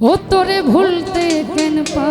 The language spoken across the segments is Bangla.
ও তোরে ভুলতে কেন পা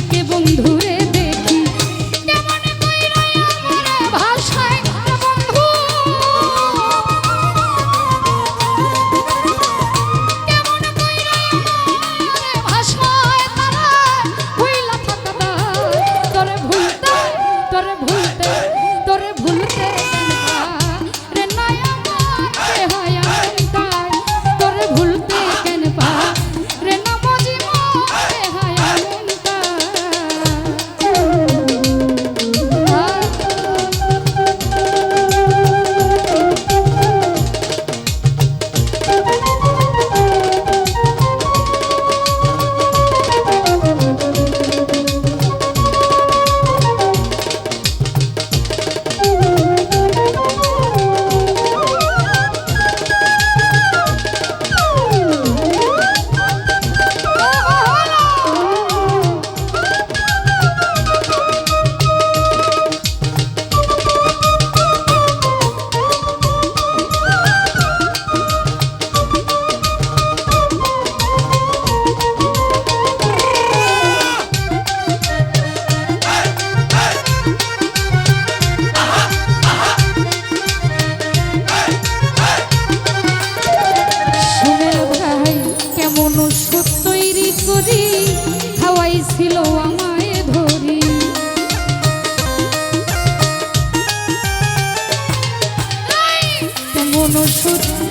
দিকে বন্ধুরে অনুসরণ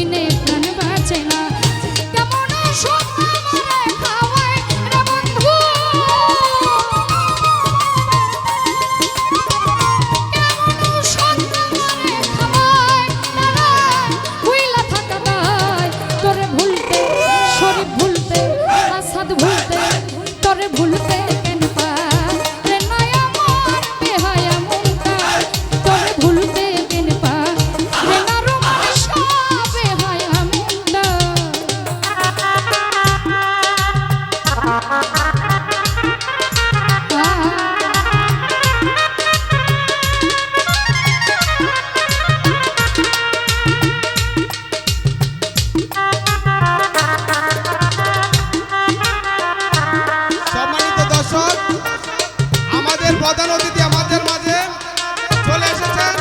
প্রধান অতিথি আমাদের মাঝে চলে এসেছেন।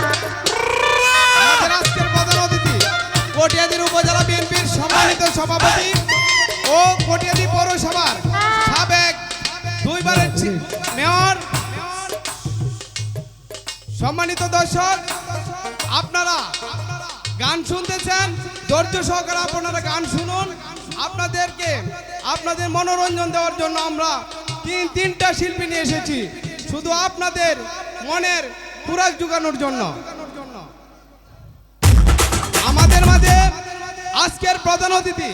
আমাদের আজকের প্রধান অতিথি কটিয়াদির উপজেলা বিএনপির সম্মানিত সভাপতি ও কটিয়াদি পৌরসভার সাবেক দুইবারের মেয়র। সম্মানিত দর্শক, আপনারা গান শুনতেছেন, ধৈর্য সহকারে আপনারা গান শুনুন। আপনাদেরকে, আপনাদের মনোরঞ্জন দেওয়ার জন্য আমরা তিন তিনটা শিল্পী নিয়ে এসেছি। শুধু আপনাদের মনের খুরাক জোগানোর জন্য। আমাদের মাঝে আজকের প্রধান অতিথি